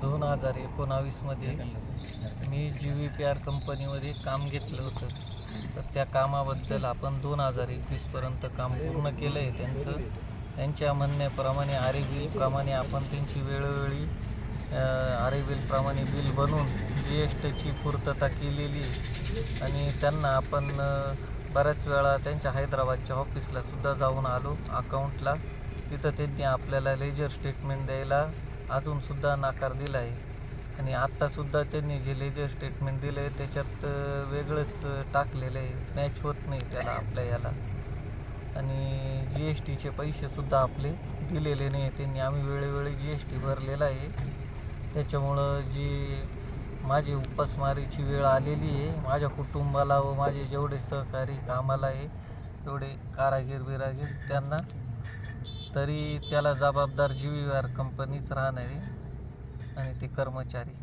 दोन हजार एकोणावीसमध्ये मी जी व्ही पी आर कंपनीमध्ये काम घेतलं होतं. तर त्या कामाबद्दल आपण दोन हजार एकवीसपर्यंत काम पूर्ण केलं आहे त्यांचं त्यांच्या म्हणण्याप्रमाणे आरे बिलप्रमाणे आपण त्यांची वेळोवेळी आरे बिलप्रमाणे बिल बनवून जी एस टीची पूर्तता केलेली आणि त्यांना आपण बऱ्याच वेळा त्यांच्या हैदराबादच्या ऑफिसला सुद्धा जाऊन आलो अकाउंटला. तिथं त्यांनी आपल्याला लेजर स्टेटमेंट द्यायला अजूनसुद्धा नकार दिला आहे आणि आत्तासुद्धा त्यांनी जे लेजर स्टेटमेंट दिलं आहे त्याच्यात वेगळंच टाकलेलं आहे. मॅच होत नाही त्याला आपल्या याला. आणि जी एस टीचे पैसेसुद्धा आपले दिलेले नाही त्यांनी आम्ही वेळोवेळी जी एस टी भरलेला आहे. त्याच्यामुळं जी माझी उपासमारीची वेळ आलेली आहे माझ्या कुटुंबाला व माझे जेवढे सहकारी कामाला आहे एवढे कारागीर बिरागीर त्यांना तरी त्याला जबाबदार जी व्ही आर कंपनीच राहणार आहे आणि ते कर्मचारी.